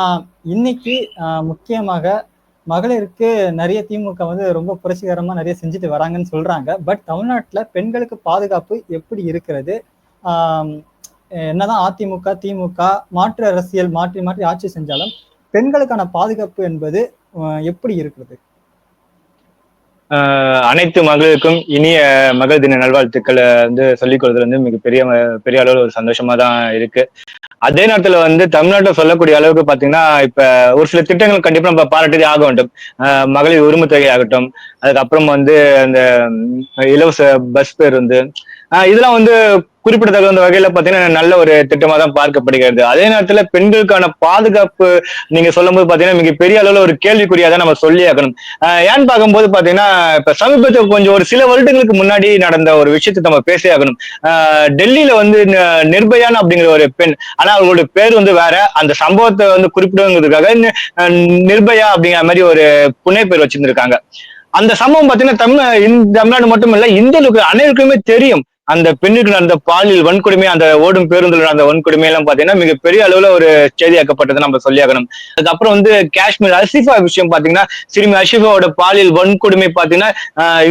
ஆஹ் இன்னைக்கு ஆஹ் முக்கியமாக மகளிருக்கு நிறைய திமுக வந்து ரொம்ப புரட்சிகரமா நிறைய செஞ்சுட்டு வராங்கன்னு சொல்றாங்க. பட் தமிழ்நாட்டுல பெண்களுக்கு பாதுகாப்பு எப்படி இருக்கிறது? ஆஹ் என்னதான் அதிமுக திமுக மாற்று அரசியல் மாற்றி மாற்றி ஆட்சி செஞ்சாலும் பெண்களுக்கான பாதுகாப்பு என்பது எப்படி இருக்கிறது? ஆஹ் அனைத்து மகளிருக்கும் இனிய மகள் தின நல்வாழ்த்துக்களை வந்து சொல்லிக் கொடுறது வந்து மிக பெரிய பெரிய அளவில் ஒரு சந்தோஷமா தான் இருக்கு. அதே நேரத்துல வந்து தமிழ்நாட்டை சொல்லக்கூடிய அளவுக்கு பாத்தீங்கன்னா இப்ப ஒரு சில திட்டங்கள் கண்டிப்பா நம்ம பாராட்டதே ஆக வேண்டும். மகளிர் உரிமை தொகை ஆகட்டும் அதுக்கப்புறம் வந்து அந்த இலவச பஸ் பேருந்து இதெல்லாம் வந்து குறிப்பிடத்தக்க அந்த வகையில பாத்தீங்கன்னா நல்ல ஒரு திட்டமா தான் பார்க்கப்படுகிறது. அதே நேரத்துல பெண்களுக்கான பாதுகாப்பு நீங்க சொல்லும் போது பாத்தீங்கன்னா பெரிய அளவுல ஒரு கேள்விக்குறியா தான் நம்ம சொல்லி ஆகணும். ஏன்னு பார்க்கும்போது பாத்தீங்கன்னா இப்ப சமீபத்தில் கொஞ்சம் ஒரு சில வருடங்களுக்கு முன்னாடி நடந்த ஒரு விஷயத்தை நம்ம பேசி ஆகணும். டெல்லியில வந்து ந- நிர்பயான் அப்படிங்கிற ஒரு பெண் ஆனா அவங்களுடைய பேர் வந்து வேற. அந்த சம்பவத்தை வந்து குறிப்பிடுங்கிறதுக்காக நிர்பயா அப்படிங்கிற மாதிரி ஒரு புனை பேர் வச்சிருந்திருக்காங்க. அந்த சம்பவம் பாத்தீங்கன்னா தமிழ் இந்த தமிழ்நாடு மட்டும் இல்ல இந்தியாவுக்கு அனைவருக்குமே தெரியும். அந்த பெண்ணுக்கு நடந்த பாலியல் வன்கொடுமை அந்த ஓடும் பேருந்துல நடந்த வன்கொடுமை எல்லாம் பாத்தீங்கன்னா மிகப்பெரிய அளவுல ஒரு செய்தியாக்கப்பட்டதை நம்ம சொல்லியாகணும் அதுக்கப்புறம் வந்து காஷ்மீர் அசிஃபா விஷயம் பாத்தீங்கன்னா சிறுமி அசிஃபாவோட பாலியல் வன்கொடுமை பாத்தீங்கன்னா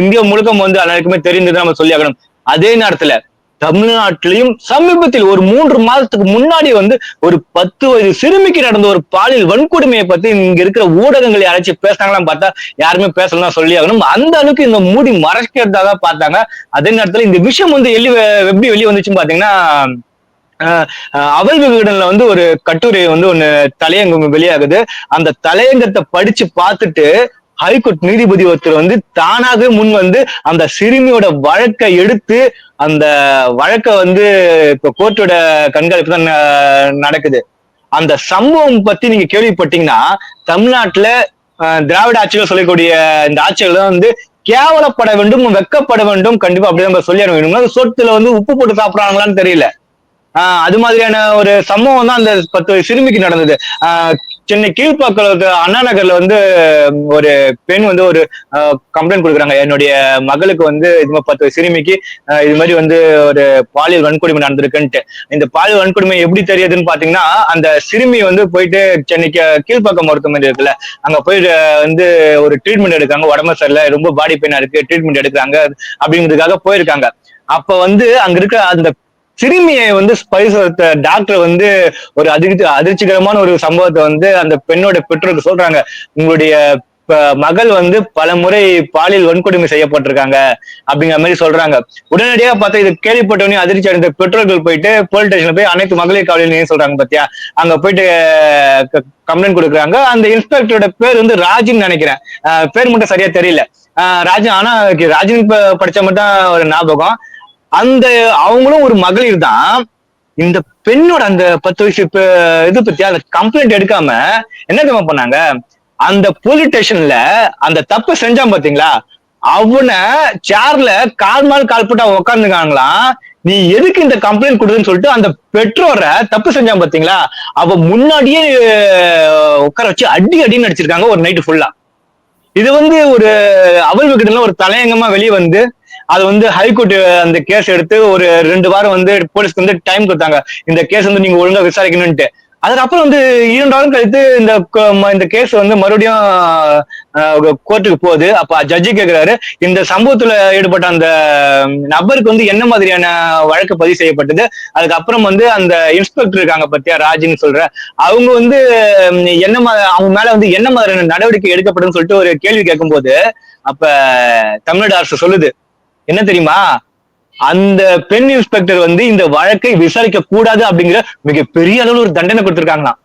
இந்தியா முழுக்க வந்து அனைவருக்குமே தெரிந்தது நம்ம சொல்லியாகணும் அதே நேரத்துல தமிழ்நாட்டிலையும் சமீபத்தில் ஒரு மூன்று மாதத்துக்கு முன்னாடி வந்து ஒரு பத்து வயது சிறுமிக்கு நடந்த ஒரு பாலியல் வன்கொடுமையை பத்தி இங்க இருக்கிற ஊடகங்கள் யாராச்சும் பேசினாங்களாம் பார்த்தா யாருமே பேசலாம் சொல்லி ஆகணும். அந்த அளவுக்கு இந்த மூடி மறைக்கிறதாக பார்த்தாங்க. அதே நேரத்துல இந்த விஷயம் வந்து எள்ளி எப்படி வெளியே வந்துச்சுன்னு பாத்தீங்கன்னா ஆஹ் அவல் விகடன்ல வந்து ஒரு கட்டுரை வந்து ஒண்ணு தலையங்கம் வெளியாகுது. அந்த தலையங்கத்தை படிச்சு பார்த்துட்டு ஹைகோர்ட் நீதிபதி ஒருத்தர் வந்து தானாக முன் வந்து அந்த சிறுமியோட வழக்கை எடுத்து அந்த வழக்கை வந்து இப்ப கோர்ட்டோட கண்காணிப்பு தான் நடக்குது. அந்த சம்பவம் பத்தி நீங்க கேள்விப்பட்டீங்கன்னா தமிழ்நாட்டுல ஆஹ் திராவிட ஆட்சிகள் சொல்லக்கூடிய இந்த ஆட்சிகள் தான் வந்து கேவலப்பட வேண்டும் வெக்கப்பட வேண்டும் கண்டிப்பா அப்படிதான் நம்ம சொல்லி வேணும் சொத்துல வந்து உப்பு போட்டு சாப்பிடுறாங்களான்னு தெரியல. ஆஹ் அது மாதிரியான ஒரு சம்பவம் தான் அந்த பத்து சிறுமிக்கு நடந்தது. ஆஹ் சென்னை கீழ்ப்பாக்கத்து அண்ணா நகர்ல வந்து ஒரு பெண் வந்து ஒரு கம்ப்ளைண்ட் கொடுக்குறாங்க. என்னுடைய மகளுக்கு வந்து இது மாதிரி பத்து சிறுமிக்கு இது மாதிரி வந்து ஒரு பாலியல் வன்கொடுமை நடந்திருக்குன்ட்டு. இந்த பாலியல் வன்கொடுமை எப்படி தெரியுதுன்னு பாத்தீங்கன்னா அந்த சிறுமி வந்து போயிட்டு சென்னைக்கு கீழ்ப்பாக்கம் மருத்துவமனை இருக்குல்ல அங்க போய் வந்து ஒரு ட்ரீட்மெண்ட் எடுக்காங்க உடம்பு சரியில்லை ரொம்ப பாடி பெயினா இருக்கு ட்ரீட்மெண்ட் எடுக்கிறாங்க அப்படிங்கிறதுக்காக போயிருக்காங்க. அப்ப வந்து அங்க இருக்க அந்த சிறுமியை வந்து ஸ்பைஸ் டாக்டர் வந்து ஒரு அதிர்ச்சி அதிர்ச்சிகரமான ஒரு சம்பவத்தை வந்து அந்த பெண்ணோட பெற்றோருக்கு சொல்றாங்க. உங்களுடைய மகள் வந்து பல முறை பாலியல் வன்கொடுமை செய்யப்பட்டிருக்காங்க அப்படிங்கிற மாதிரி சொல்றாங்க. உடனடியாக பார்த்தா இது கேள்விப்பட்டவனே அதிர்ச்சி அடைந்த பெற்றோர்கள் போயிட்டு போலீஸ் ஸ்டேஷன்ல போய் அனைத்து மகளிர் காவலில் சொல்றாங்க பாத்தியா? அங்க போயிட்டு கம்ப்ளைண்ட் கொடுக்குறாங்க. அந்த இன்ஸ்பெக்டரோட பேர் வந்து ராஜின்னு நினைக்கிறேன். பேர் மட்டும் சரியா தெரியல. அஹ் ராஜன் ஆனா ராஜன் ப- படிச்ச மட்டும் ஒரு ஞாபகம். அந்த அவங்களும் ஒரு மகளிர் தான். இந்த பெண்ணோட அந்த பத்து வயசு இப்ப இது பத்தி அந்த கம்ப்ளைண்ட் எடுக்காம என்ன தெரியுமா பண்ணாங்க? அந்த போலீஸ் ஸ்டேஷன்ல அந்த தப்பு செஞ்சான் பாத்தீங்களா? அவனை சேர்ல கால் மேல் கால் போட்டு அவன் நீ எதுக்கு இந்த கம்ப்ளைண்ட் கொடுதுன்னு சொல்லிட்டு அந்த பெற்றோரை தப்பு செஞ்சான் பாத்தீங்களா? அவ முன்னாடியே உட்கார வச்சு அடி அடின்னு அடிச்சிருக்காங்க ஒரு நைட்டு ஃபுல்லா இது வந்து ஒரு அவல் விக்கெட்ல ஒரு தலையங்கமா வெளியே வந்து அது வந்து ஹைகோர்ட் அந்த கேஸ் எடுத்து ஒரு ரெண்டு வாரம் வந்து போலீஸ்க்கு வந்து டைம் கொடுத்தாங்க. இந்த கேஸ் வந்து நீங்க ஒழுங்கா விசாரிக்கணும்ட்டு அதுக்கப்புறம் வந்து இரண்டு வாரம் கழித்து இந்த ம- இந்த கேஸ் வந்து மறுபடியும் கோர்ட்டுக்கு போகுது. அப்ப ஜட்ஜி கேக்குறாரு. இந்த சம்பவத்துல ஈடுபட்ட அந்த நபருக்கு வந்து என்ன மாதிரியான வழக்கு பதிவு செய்யப்பட்டது? அதுக்கப்புறம் வந்து அந்த இன்ஸ்பெக்டர் இருக்காங்க பத்தியா ராஜின்னு சொல்ற. அவங்க வந்து என்ன மா- அவங்க மேல வந்து என்ன மாதிரியான நடவடிக்கை எடுக்கப்படும் சொல்லிட்டு ஒரு கேள்வி கேட்கும்போது அப்ப தமிழ்நாடு அரசு சொல்லுது. என்ன தெரியுமா? அந்த பெண் இன்ஸ்பெக்டர் வந்து இந்த வழக்கை விசாரிக்க கூடாது அப்படிங்கிற மிகப்பெரிய அளவுல ஒரு தண்டனை கொடுத்திருக்காங்களாம்.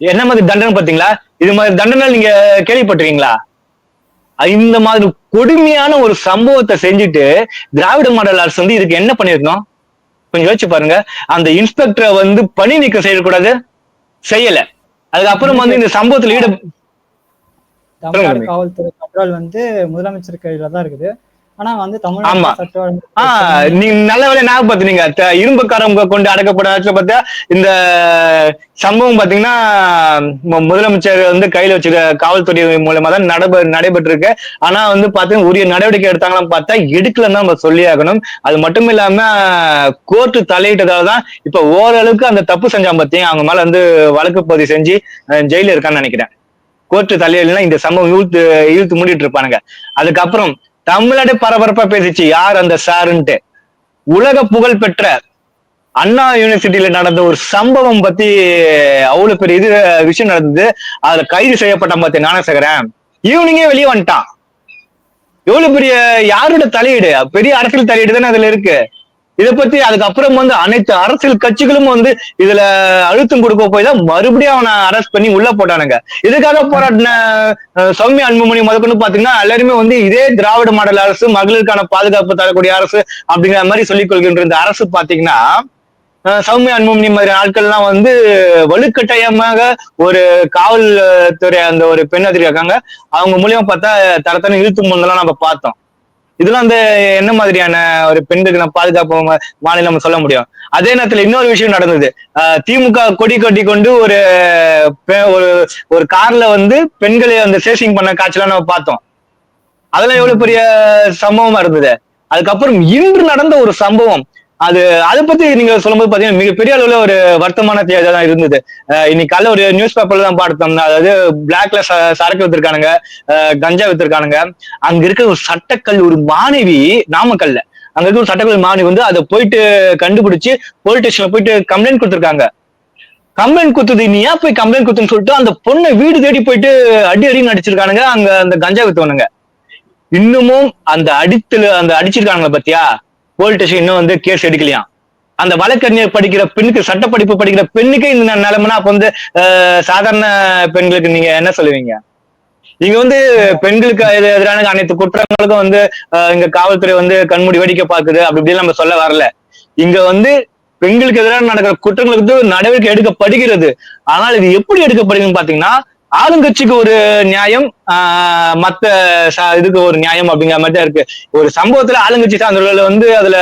என்ன மாதிரி தண்டனை பாத்தீங்களா இது மாதிரி தண்டனை நீங்க கேள்விப்பட்டிருக்கீங்களா? இந்த மாதிரி கொடுமையான ஒரு சம்பவத்தை செஞ்சுட்டு திராவிட மாடல் அரசு வந்து இதுக்கு என்ன பண்ணிருக்கணும் கொஞ்சம் யோசிச்சு பாருங்க. அந்த இன்ஸ்பெக்டரை வந்து பணி நீக்கம் செய்யக்கூடாது? செய்யல. அதுக்கப்புறம் வந்து இந்த சம்பவத்துல ஈடு. காவல்துறை கண்ட்ரோல் வந்து முதலமைச்சர் கையில தான் இருக்குது. ஆனா வந்து ஆமா. நீங்க நல்ல வேலை ஞாபகப்படுத்துனீங்க இரும்புக்காரங்க கொண்டு அடக்கப்படாத பார்த்தா இந்த சம்பவம் பாத்தீங்கன்னா முதலமைச்சர் வந்து கையில வச்சிருக்க காவல்துறை மூலமா தான் நடைபெ நடைபெற்றிருக்கு. ஆனா வந்து பாத்தீங்கன்னா உரிய நடவடிக்கை எடுத்தாங்களான்னு பார்த்தா எடுக்கலன்னு தான் நம்ம சொல்லி ஆகணும். அது மட்டும் இல்லாம கோர்ட்டு தலையிட்டதால தான் இப்ப ஓரளவுக்கு அந்த தப்பு செஞ்சான் பார்த்தீங்க அவங்க மேல வந்து வழக்கு பதிவு செஞ்சு ஜெயில இருக்கான்னு நினைக்கிறேன். கோர்ட்டு தலையிலாம் இந்த சம்பவம் இழுத்து இழுத்து மூடிட்டு இருப்பானுங்க. அதுக்கப்புறம் தமிழ்நாடு பரபரப்பா பேசிச்சு. யார் அந்த சாருன்ட்டு. உலக புகழ் பெற்ற அண்ணா யூனிவர்சிட்டியில நடந்த ஒரு சம்பவம் பத்தி அவ்வளவு பெரிய இது விஷயம் நடந்தது. அதுல கைது செய்யப்பட்டான் பத்தி ஞானசேகரன். ஈவினிங்கே வெளியே வந்துட்டான். எவ்வளவு பெரிய யாரோட தலையீடு? பெரிய அரசியல் தலையீடு தானே அதுல இருக்கு. இதை பத்தி அதுக்கப்புறம் வந்து அனைத்து அரசியல் கட்சிகளும் வந்து இதுல அழுத்தம் கொடுக்க போய் தான் மறுபடியும் அவனை அரெஸ்ட் பண்ணி உள்ள போட்டானுங்க. இதுக்காக போராடின அஹ், சௌமியா அன்புமணி முதற்கொண்டு பாத்தீங்கன்னா எல்லாருமே வந்து இதே திராவிட மாடல் அரசு மகளிருக்கான பாதுகாப்பு தரக்கூடிய அரசு அப்படிங்கிற மாதிரி சொல்லிக் கொள்கின்ற இந்த அரசு பாத்தீங்கன்னா அஹ், சௌமியா அன்புமணி மாதிரி ஆட்கள்லாம் வந்து வலுக்கட்டாயமாக ஒரு காவல்துறை அந்த ஒரு பெண் அதிகாரி இருக்காங்க அவங்க மூலியமா பார்த்தா தரத்தன இழுத்து முன்னெல்லாம் நம்ம பார்த்தோம். இதெல்லாம் அந்த என்ன மாதிரியான ஒரு பெண்களுக்கு நம்ம பாதுகாப்பு மாநிலம் நம்ம சொல்ல முடியும்? அதே நேரத்துல இன்னொரு விஷயம் நடந்தது. அஹ் திமுக கொடி கட்டி கொண்டு ஒரு பெ- ஒரு ஒரு கார்ல வந்து பெண்களை அந்த சேசிங் பண்ண காட்சியெல்லாம் நம்ம பார்த்தோம். அதெல்லாம் எவ்வளவு பெரிய சம்பவமா இருந்தது. அதுக்கப்புறம் இன்று நடந்த ஒரு சம்பவம். அது அதை பத்தி நீங்க சொல்லும்போது பாத்தீங்கன்னா மிகப்பெரிய அளவுல ஒரு வருத்தமான தேவை தான் இருந்தது. இன்னைக்கு காலைல ஒரு நியூஸ் பேப்பர்ல தான் பார்த்தோம் அதாவது பிளாக்ல சரக்கு வித்திருக்கானுங்க கஞ்சா வித்திருக்கானுங்க. அங்க இருக்க ஒரு சட்டக்கல்லூரி மாணவி நாமக்கல்ல. அங்க இருக்க ஒரு சட்டக்கல் மாணவி வந்து அதை போயிட்டு கண்டுபிடிச்சு போலீஸ் ஸ்டேஷன்ல போயிட்டு கம்ப்ளைண்ட் கொடுத்துருக்காங்க. கம்ப்ளைண்ட் குத்துது நீ ஏன் போய் கம்ப்ளைண்ட் குத்துன்னு சொல்லிட்டு அந்த பொண்ணை வீடு தேடி போயிட்டு அடி அடி நடிச்சிருக்கானுங்க அங்க அந்த கஞ்சா வித்தவனுங்க. இன்னமும் அந்த அடித்துல அந்த அடிச்சிருக்கானுங்க பாத்தியா? போலீஸ் ஸ்டேஷன் இன்னும் வந்து கேஸ் எடுக்கலையாம். அந்த வழக்கறிஞர் படிக்கிற பெண்ணுக்கு சட்ட படிப்பு படிக்கிற பெண்ணுக்கு இந்த நிலைமைனா அப்ப வந்து சாதாரண பெண்களுக்கு நீங்க என்ன சொல்லுவீங்க? இங்க வந்து பெண்களுக்கு எதிரான அனைத்து குற்றங்களுக்கும் வந்து இங்க காவல்துறை வந்து கண்மூடி வேடிக்கை பார்க்குது. அப்படி இப்படின்னு நம்ம சொல்ல வரல. இங்க வந்து பெண்களுக்கு எதிராக நடக்கிற குற்றங்களுக்கு நடவடிக்கை எடுக்கப்படுகிறது. ஆனால் இது எப்படி எடுக்கப்படுதுன்னு பாத்தீங்கன்னா ஆளுங்கட்சிக்கு ஒரு நியாயம் மத்த இதுக்கு ஒரு நியாயம் அப்படிங்கிற மாதிரி தான் இருக்கு. ஒரு சம்பவத்துல ஆளுங்கட்சி சார்ந்தவர்கள் வந்து அதுல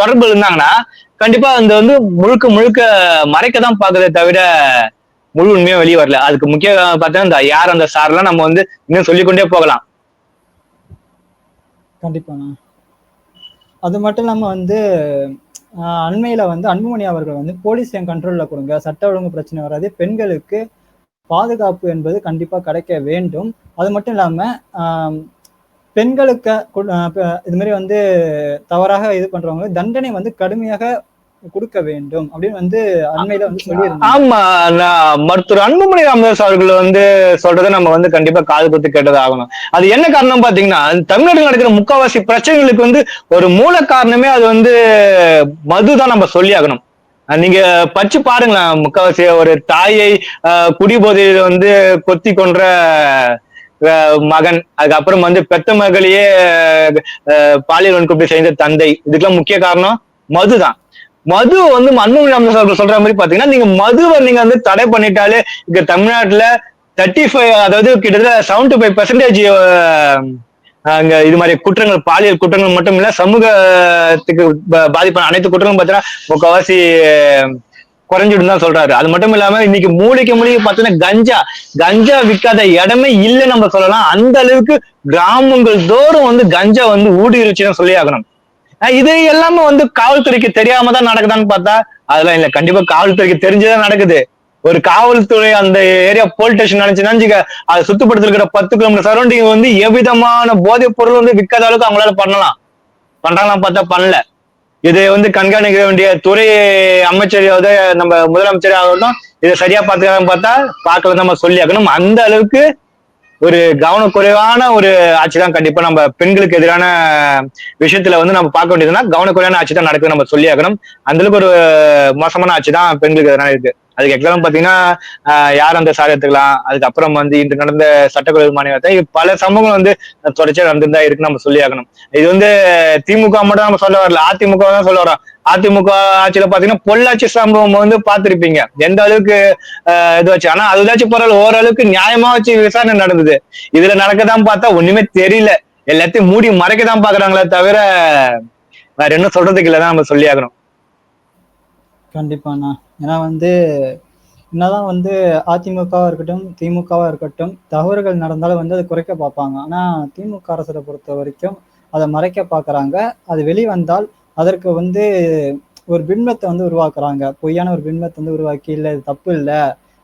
தொடர்பு இருந்தாங்கன்னா கண்டிப்பா அந்த வந்து முழுக்க முழுக்க மறைக்க தான் பாக்குதே தவிர முழு உண்மையா வெளியே வரல. அதுக்கு முக்கிய பார்த்தா இந்த யார் அந்த சார்லாம் நம்ம வந்து இன்னும் சொல்லிக்கொண்டே போகலாம். கண்டிப்பாண்ணா. அது மட்டும் இல்லாம வந்து அண்மையில வந்து அன்புமணி அவர்கள் வந்து போலீஸ் என் கண்ட்ரோல்ல கொடுங்க. சட்ட ஒழுங்கு பிரச்சனை வராது. பெண்களுக்கு பாதுகாப்பு என்பது கண்டிப்பா கிடைக்க வேண்டும். அது மட்டும் இல்லாம பெண்களுக்கு இது மாதிரி வந்து தவறாக இது பண்றவங்க தண்டனை வந்து கடுமையாக கொடுக்க வேண்டும் அப்படின்னு வந்து அண்மையில வந்து சொல்லியிருந்தோம் ஆமா மருத்துவர் அன்புமணி ராமதாஸ் அவர்கள் வந்து சொல்றதை நம்ம வந்து கண்டிப்பா காது குத்து கேட்டது ஆகணும் அது என்ன காரணம் பாத்தீங்கன்னா தமிழ்நாட்டில் நடக்கிற முக்காவாசி பிரச்சனைகளுக்கு வந்து ஒரு மூல காரணமே அது வந்து மதுதான் நம்ம சொல்லி ஆகணும் நீங்க படிச்சு பாருங்களேன். முக்கவாசி ஒரு தாயை குடிபோதையில் குடிபோதையில வந்து கொத்தி கொன்ற மகன். அதுக்கப்புறம் வந்து பெத்த மகளையே பாலியல் வன்கொடுமை செய்த தந்தை. இதுக்கெல்லாம் முக்கிய காரணம் மதுதான் மது வந்து அன்புமணி ராமதாஸ் அவர்கள் சொல்ற மாதிரி பாத்தீங்கன்னா நீங்க மதுவை நீங்க வந்து தடை பண்ணிட்டாலே இங்க தமிழ்நாட்டுல தேர்ட்டி ஃபைவ் அதாவது கிட்டத்தட்ட செவன்டி ஃபைவ் பெர்சன்டேஜ் அங்க இது மாதிரி குற்றங்கள் பாலியல் குற்றங்கள் மட்டும் இல்ல சமூகத்துக்கு பாதிப்பான அனைத்து குற்றங்களும் பார்த்தீங்கன்னா முக்கவாசி குறைஞ்சிடும் தான் சொல்றாரு. அது மட்டும் இல்லாம இன்னைக்கு மூலிகை மூலிகை பார்த்தீங்கன்னா கஞ்சா கஞ்சா விற்காத இடமே இல்லை நம்ம சொல்லலாம். அந்த அளவுக்கு கிராமங்கள் தோறும் வந்து கஞ்சா வந்து ஊடுருச்சுன்னு சொல்லி ஆகணும். ஆஹ் இது எல்லாமே வந்து காவல்துறைக்கு தெரியாம தான் நடக்குதான்னு பார்த்தா அதெல்லாம் இல்ல. கண்டிப்பா காவல்துறைக்கு தெரிஞ்சுதான் நடக்குது. ஒரு காவல்துறை அந்த ஏரியா போலீஸ் ஸ்டேஷன் நினைச்சு நினைச்சுக்க அதை சுத்தப்படுத்தி இருக்கிற பத்து கிலோமீட்டர் சரௌண்டிங் வந்து எவ்விதமான போதைப் பொருள் வந்து விற்காத அளவுக்கு அவங்களால பண்ணலாம். பண்றாங்களாம் பார்த்தா பண்ணல. இதை வந்து கண்காணிக்க வேண்டிய துறை அமைச்சரையாவது நம்ம முதலமைச்சர் இதை சரியா பார்த்துக்கலாம் பார்த்தா பார்க்கல நம்ம சொல்லி ஆகணும் அந்த அளவுக்கு ஒரு கவனக்குறைவான ஒரு ஆட்சி தான் கண்டிப்பா நம்ம பெண்களுக்கு எதிரான விஷயத்துல வந்து நம்ம பார்க்க வேண்டியதுன்னா கவனக்குறைவான ஆட்சி தான் நடக்குது நம்ம சொல்லி ஆகணும் அந்த அளவுக்கு ஒரு மோசமான ஆட்சி தான் பெண்களுக்கு எதிரான இருக்கு. அதுக்கு எக்ஸாம்பிள் பாத்தீங்கன்னா யார் அந்த சார் எடுத்துக்கலாம்? அதுக்கப்புறம் வந்து இன்று நடந்த சட்டக்கல்லூரி மாநிலத்தை பல சம்பவங்கள் வந்து தொடர்ச்சியா நடந்துதான் இருக்குன்னு நம்ம சொல்லி ஆகணும் இது வந்து திமுக மட்டும் நம்ம சொல்ல வரல. அதிமுக தான் சொல்ல வரோம். அதிமுக ஆட்சியில பாத்தீங்கன்னா பொள்ளாச்சி சம்பவம் வந்து பார்த்திருப்பீங்க. எந்த அளவுக்கு ஆஹ் இது வச்சு. ஆனா அதுதாச்சும் பரவாயில்ல. ஓரளவுக்கு நியாயமா வச்சு விசாரணை நடந்தது. இதுல நடக்கதான் பார்த்தா ஒண்ணுமே தெரியல. எல்லாத்தையும் மூடி மறைக்க தான் பாக்குறாங்களே தவிர வேற என்ன சொல்றதுக்கு இல்லதான் நம்ம சொல்லி ஆகணும் கண்டிப்பாண்ணா. ஏன்னா வந்து என்னதான் வந்து அதிமுகவா இருக்கட்டும் திமுகவா இருக்கட்டும் தவறுகள் நடந்தாலும் வந்து அதை குறைக்க பார்ப்பாங்க. ஆனா திமுக அரசரை பொறுத்த வரைக்கும் அதை மறைக்க பார்க்குறாங்க. அது வெளிவந்தால் அதற்கு வந்து ஒரு பின்பத்தை வந்து உருவாக்குறாங்க. பொய்யான ஒரு பின்பத்தை வந்து உருவாக்கி இல்லை இது தப்பு இல்லை.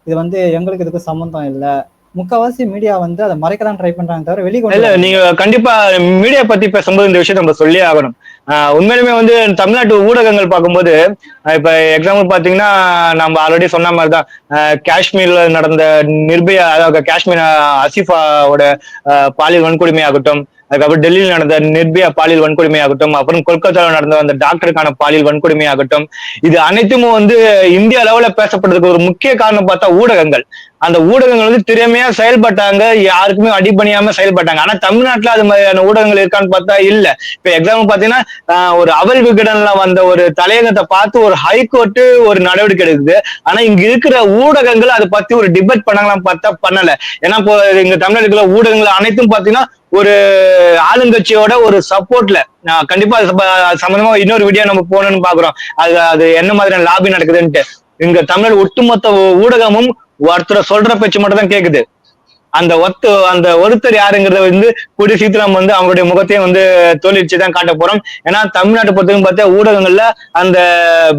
இது வந்து எங்களுக்கு இதுக்கு சம்மந்தம் இல்லை. முக்கால்வாசி மீடியா வந்து அதை மறைக்க தான் ட்ரை பண்றாங்க தவிர இல்ல வெளிக்கொண்டு நீங்க கண்டிப்பா மீடியா பத்தி பேசும்போது இந்த விஷயத்த நம்ம சொல்லியே ஆகணும். உண்மையிலுமே வந்து தமிழ்நாட்டு ஊடகங்கள் பார்க்கும்போது இப்ப எக்ஸாம்பிள் பாத்தீங்கன்னா நம்ம ஆல்ரெடி சொன்ன மாதிரிதான் ஆஹ் காஷ்மீர்ல நடந்த நிர்பயா அதாவது காஷ்மீர் அசிஃபாவோட பாலியல் வன்கொடுமை ஆகட்டும் அதுக்கப்புறம் டெல்லியில் நடந்த நிர்பயா பாலியல் வன்கொடுமை ஆகட்டும் அப்புறம் கொல்கத்தாவில் நடந்த அந்த டாக்டருக்கான பாலியல் வன்கொடுமை ஆகட்டும் இது அனைத்தும் வந்து இந்திய அளவுல பேசப்படுறதுக்கு ஒரு முக்கிய காரணம் பார்த்தா ஊடகங்கள். அந்த ஊடகங்கள் வந்து திறமையா செயல்பட்டாங்க யாருக்குமே அடிபணியாம செயல்பட்டாங்க. ஆனா தமிழ்நாட்டுல அது மாதிரியான ஊடகங்கள் இருக்கான்னு பார்த்தா இல்ல. இப்ப எக்ஸாம்பிள் பாத்தீங்கன்னா ஒரு அவல் விகடன்ல வந்த ஒரு தலையங்கத்தை பார்த்து ஒரு ஹைகோர்ட் ஒரு நடவடிக்கை எடுக்குது. ஆனா இங்க இருக்கிற ஊடகங்கள் அதை பத்தி ஒரு டிபேட் பண்ணலாம் பார்த்தா பண்ணல. ஏன்னா இப்போ இங்க தமிழ்நாட்டுல ஊடகங்கள் அனைத்தும் பாத்தீங்கன்னா ஒரு ஆளுங்கட்சியோட ஒரு சப்போர்ட்ல கண்டிப்பா சம்பந்தமா இன்னொரு வீடியோ நம்ம போகணும்னு பாக்குறோம். அது அது என்ன மாதிரியான லாபி நடக்குதுன்ட்டு. இங்க தமிழ் ஒட்டுமொத்த ஊடகமும் ஒருத்தர் சொல்ற பேச்சு மட்டும் தான் கேக்குது. அந்த ஒத்து அந்த ஒருத்தர் யாருங்கிறத வந்து கூடிய சீக்கிரம் வந்து அவங்களுடைய முகத்தையும் வந்து தோல்விச்சு தான் காட்ட போறோம். ஏன்னா தமிழ்நாட்டை பொறுத்தவரைக்கும் பார்த்தா ஊடகங்கள்ல அந்த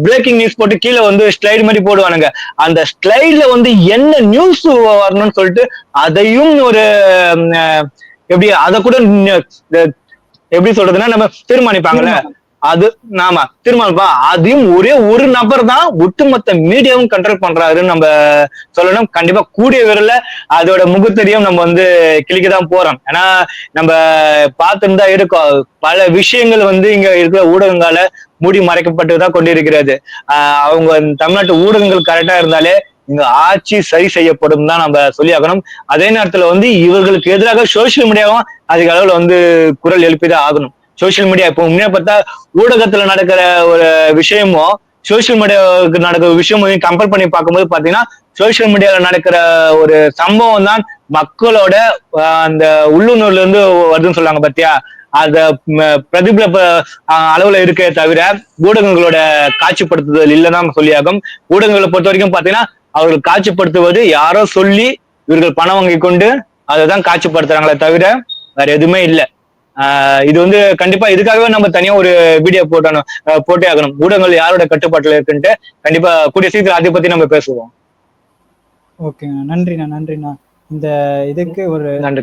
பிரேக்கிங் நியூஸ் போட்டு கீழே வந்து ஸ்லைடு மாதிரி போடுவானுங்க. அந்த ஸ்லைட்ல வந்து என்ன நியூஸ் வரணும்னு சொல்லிட்டு அதையும் ஒரு அஹ், எப்படி அதை கூட எப்படி சொல்றதுன்னா நம்ம தீர்மானிப்பாங்கல்ல. அது நாம திருமணப்பா அதையும் ஒரே ஒரு நபர் தான் ஒட்டுமொத்த மீடியாவும் கண்ட்ரோல் பண்றாருன்னு நம்ம சொல்லணும். கண்டிப்பா கூடிய விரல்ல அதோட முகத்தெரியும் நம்ம வந்து கிளிக்க தான் போறோம். ஏன்னா நம்ம பார்த்துட்டு தான் இருக்கோம் பல விஷயங்கள் வந்து இங்க இருக்கிற ஊடகங்களால மூடி மறைக்கப்பட்டு தான் கொண்டிருக்கிறது. ஆஹ் அவங்க தமிழ்நாட்டு ஊடகங்கள் கரெக்டா இருந்தாலே இங்க ஆட்சி சரி செய்யப்படும் தான் நம்ம சொல்லி ஆகணும் அதே நேரத்துல வந்து இவர்களுக்கு எதிராக சோசியல் மீடியாவும் அதிக அளவுல வந்து குரல் எழுப்பிதான் ஆகணும். சோசியல் மீடியா இப்போ உண்மையா பார்த்தா ஊடகத்துல நடக்கிற ஒரு விஷயமும் சோசியல் மீடியாவுக்கு நடக்கிற விஷயமும் கம்பேர் பண்ணி பார்க்கும்போது பாத்தீங்கன்னா சோசியல் மீடியால நடக்கிற ஒரு சம்பவம் தான் மக்களோட அந்த உள்ளுணர்வுல இருந்து வருதுன்னு சொல்லுவாங்க பாத்தியா? அத ம- பிரதிபல அளவுல இருக்கே தவிர ஊடகங்களோட காட்சிப்படுத்துதல் இல்லைன்னா சொல்லியாகும். ஊடகங்களை பொறுத்த வரைக்கும் பாத்தீங்கன்னா அவர்கள் காட்சிப்படுத்துவது யாரோ சொல்லி இவர்கள் பணம் வாங்கி கொண்டு அதை தான் காட்சிப்படுத்துறாங்களே தவிர வேற எதுவுமே இல்லை. இது வந்து கண்டிப்பா இதுக்காகவே நம்ம தனியா ஒரு வீடியோ போட்டணும் போட்டே ஆகணும். ஊடகங்கள் யாரோட கட்டுப்பாட்டுல இருக்குன்ட்டு கண்டிப்பா கூடிய சீக்கிரம் அதை பத்தி நம்ம பேசுவோம். ஓகேண்ணா நன்றிண்ணா நன்றிண்ணா. இந்த இதுக்கு ஒரு நன்றி